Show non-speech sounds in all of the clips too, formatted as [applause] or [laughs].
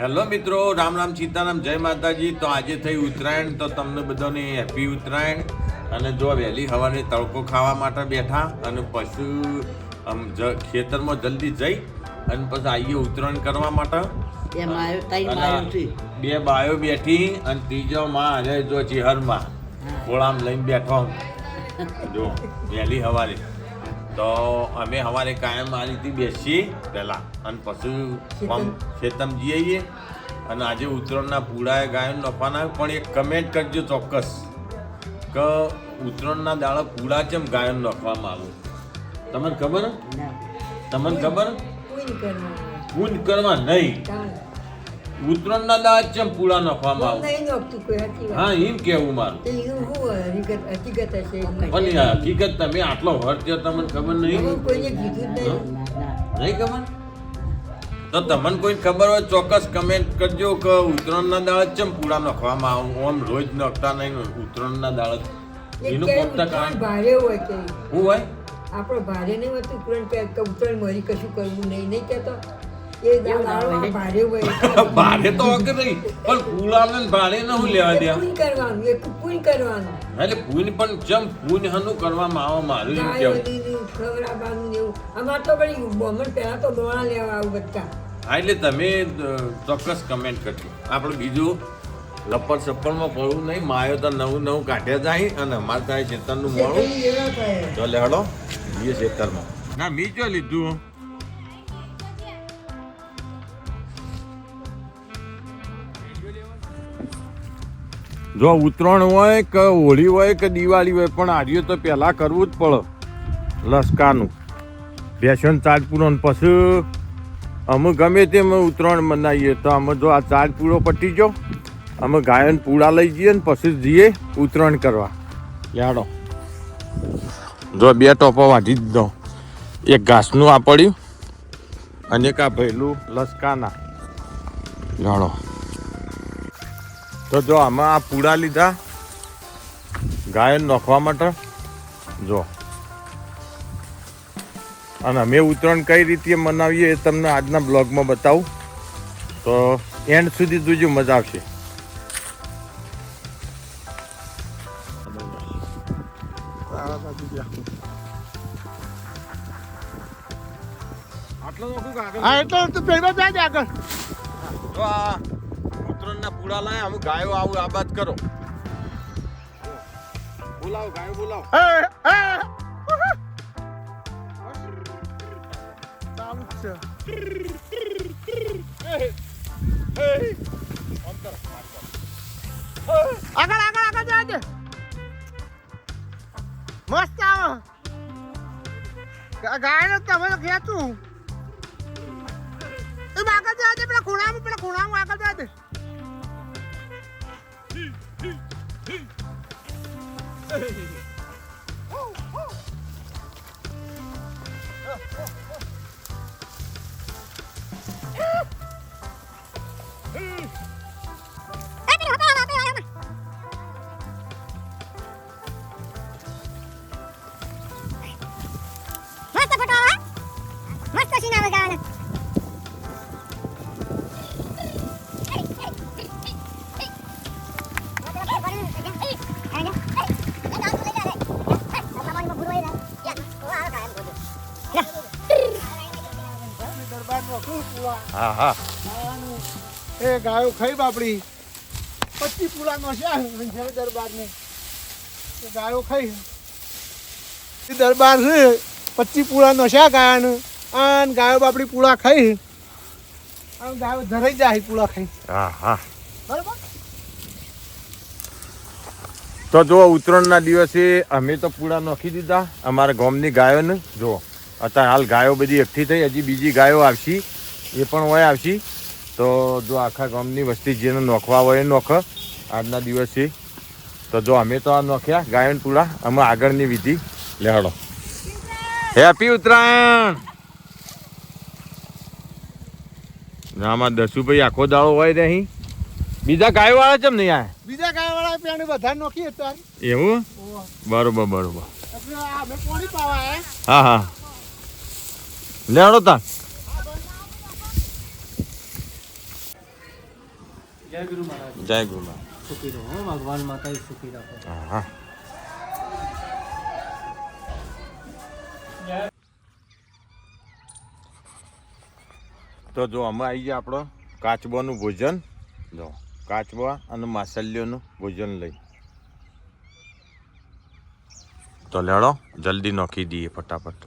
Hello મિત્રો રામ રામ સીતારામ જય માતાજી. તો આજે થઈ ઉત્તરાયણ તો તમને બધાને હેપી ઉત્તરાયણ. અને જો વહેલી સવારે તડકો ખાવા માટે બેઠા અને પશુ આમ ખેતરમાં જલ્દી જઈ અને પછી આવીએ ઉત્તરાયણ કરવા માટે. બે બાયો બેઠી અને ત્રીજો માં અને જો ચિહરમાં ગોળામ લઈને બેઠો. જો વહેલી સવારે. તો અમે સવારે કાયમ આ રીતે બેસીએ પહેલાં. અને પછી ખેતમ. જઈએ અને આજે ઉત્તરાયણના પૂળાએ ગાયો નફાના પણ એક કમેન્ટ કરજો ચોક્કસ. કે ઉત્તરાયણના દાડા પૂળા કેમ ગાયો નખવામાં આવે? તમને ખબર? તમને ખબર? પૂન કરવા નહીં. ઉત્તરાયણના દાડા જેમ પૂળા નખવામાં આવે નહીં નોખતું કોઈ હકીકત. હા એમ કેવું મારું? તો એનું શું હકીકત હકીકત હશે? પણ હકીકત તમે આટલો હર્ટ તમને ખબર નહીં? કોઈને કીધું જ નહીં. ખબર? તો તમને કોઈ ખબર હોય ચોક્કસ કમેન્ટ કરજો કે ઉત્તરાયણના દાડે ચમ પૂળા નખવામાં આવું? આમ રોજ નખતા નહીં ઉત્તરાયણના દાળ એનું પોતા કારણ ભારે હોય કે? હું હોય? આપણો ભારે નહીં હોતું ઉત્તરાયણ કે ઉત્તરાયણ મારી કશું કરવું નહીં નહીં કહેતો. [laughs] ભારે તો હકે નહીં પણ પૂળાને ભારે ન હું લેવા દે. કરવાનું એક પૂન કરવાનું. એટલે પૂન પણ ચમ પૂન હનું કરવામાં આવે મારું એમ કેવું. ખવડાવવાનું એવું. અમારે તો વળી બમણ પહેલા તો લેવા આવું બધા હા એટલે તમે ચોક્કસ કમેન્ટ કરજો. આપણે બીજું લપડ સપ્પડમાં પડવું નહીં માયો તો નવું નવું કાઢ્યા જાય અને અમારે ત્યાં ચેતનનું મોડું. ચાલે હડો જઈએ ખેતરમાં ના મી ચો લીધું? જો ઉત્તરાયણ હોય કે હોળી હોય કે દિવાળી હોય, પણ આર્યો તો પહેલાં કરવું જ પડે લસકાનું. બેસન ચાર્જ પૂરો પછી અમે ગમે તે અમે ઉત્તરાયણ મનાવીએ. તો અમે જો આ ચાર્જ પૂરો પટી જો અમે ગાયન પૂળા લઈ જઈએ ને પછી જઈએ ઉત્તરાયણ કરવા. યાડો. જો બે ટોપો વાઢી દીધો એક ઘાસનું આ પડ્યું અને એક આ ભૈલું લસકાના. જાણો તો જો આમાં આ પૂડા લીધા. ગાયન નોખવા માટે. જો. અને અમે ઉત્તરાયણ કઈ રીતે મનાવીએ એ તમને આજના બ્લોગમાં બતાવું. તો એન્ડ સુધી જોજો મજા આવશે. આટલો તો પેલો જાય આગળ. તો આ ઉત્તરાયણના લાય અમે ગાયો આવું આબાદ કરો. બોલાવો ગાયો બોલાવો. હે, હે. ચાલુ છે. આગળ આગળ આગળ જાય છે મસ્ત આવો. ગાય તમે તો ખેંચું એ આગળ છે પેલા ખૂણામાં પેલા ખૂણામાં આગળ જાય Oh, oh. હા હા. એ ગાયો ખાઈ બાપડી. પચી પૂળા નો છે દરબાર ને ગાયો ખાઈ. એ દરબાર છે પચી પૂળા નો છે ગાયાનું. આન ગાયો બાપડી પૂળા ખાઈ. આમ ગાયો ધરાઈ જાય પૂળા ખાઈ. હા હા. બરાબર? તો જો ઉત્તરાયણના દિવસે અમે તો પૂળા નોખી દીધા અમારા ગામની ગાયોને. જો અત્યારે હાલ ગાયો બધી એકઠી થઈ હજી બીજી ગાયો આવશી. એ પણ હોય આવશી. તો જો આખા ગામની વસ્તી જેને નોખવા હોય એ નોખ. આજના દિવસે. તો જો અમે તો આ નોખ્યા ગાયન પૂડા અમે આગળની વિધિ. લેહડો હેપી ઉત્તરાયણ! આમાં દસુભાઈ આખો દાળો હોય ને અહીં. બીજા ગાયો વાળા ચમ નહીં આ બીજા ગાય વાળા પેણી બધા નોખી હતા એવું? બરોબર બરોબર. હે હા. હા લેડો તા જય ગુરુ મહારાજ. જય ગુરુ મહારાજ. સુખી રહો ભગવાન માતા સુખી રાખો. હા હા તો જો અમે આવી ગયા આપણો કાચબાનું ભોજન. જો કાચબા અને માસલ્યોનું ભોજન લઈ. તો લેડો જલ્દી નોખી દઈએ ફટાફટ.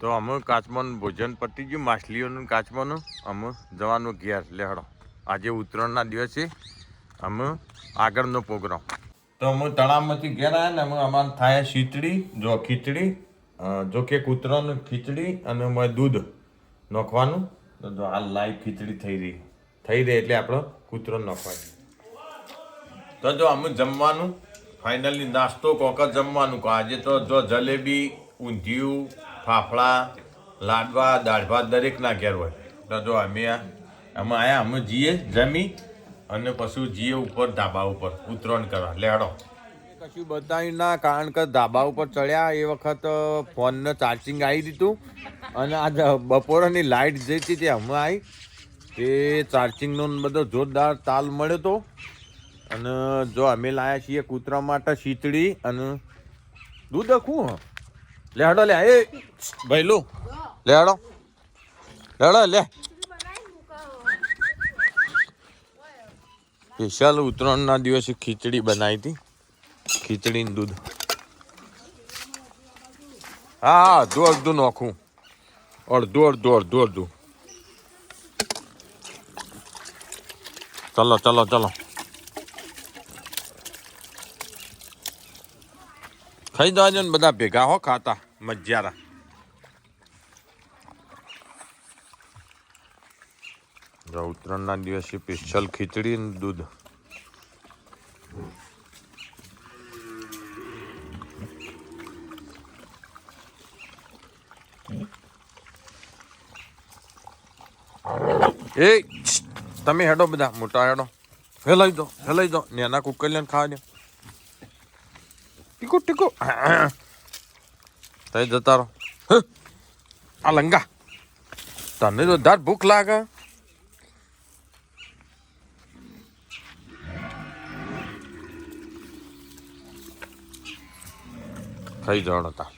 તો અમે કાચમાનું ભોજન પતી ગયું, માછલીઓનું કાચમાનું અમે જવાનું ઘેર, લેહડો. આજે ઉત્તરાયણના દિવસે અમે આગળનો પ્રોગ્રામ. તો અમે તળાવમાંથી ઘેર આવ્યા ને અમે અમારે થાય ખીચડી જો ખીચડી જો કે કૂતરાનું ખીચડી અને અમે દૂધ નાખવાનું. તો જો હાલ લાઈવ ખીચડી થઈ રહી. થઈ રહી એટલે આપણો કૂતરો નાખવાનું તો જો અમે જમવાનું. ફાઇનલી નાસ્તો કોક જમવાનું. કહો આજે તો જો જલેબી, ઊંધિયું ફાફડા, લાડવા, દાળ ભાત દરેકના ઘેર હોય. તો જો અમે અમે આયા, અમે જઈએ જમી અને પછી જઈએ ઉપર ધાબા ઉપર ઉતરણ કરવા. લેડો કશું બતાવ્યું ના, કારણ કે ધાબા ઉપર ચડ્યા, એ વખત ફોનને ચાર્જિંગ આવી દીધું. અને આ બપોરની લાઇટ જે હતી તે હમણાં આવી એ ચાર્જિંગનો બધો જોરદાર તાલ મળ્યો તો. અને જો અમે લાયા છીએ કૂતરા માટે શીતળી અને દૂધ હ. લે હડો, લે, એ, ભાઈ, લો. હડો. લે હડો, લે. સ્પેશિયલ ઉત્તરાયણના દિવસે ખીચડી બનાવી હતી. ખીચડી દૂધ. હા હા, અડધું અડધું નાખું. અડધું અડધું અડધું અડધું. ચલો ચલો ચલો. ખાઈ જવાજો ને બધા ભેગા હો ખાતા મજારા ઉત્તરાયણના દિવસે સ્પેશિયલ ખીચડી અને દૂધ. એ તમે હેડો બધા, મોટા હેડો. હેલાઈ દો હેલાઈ દો. નેના કુકર ખાવા દો. ટીકો ટીકો તઈ જતા રહો! આ લંગા તને તો ધાર ભૂખ લાગે ખાઈ જવાનો તા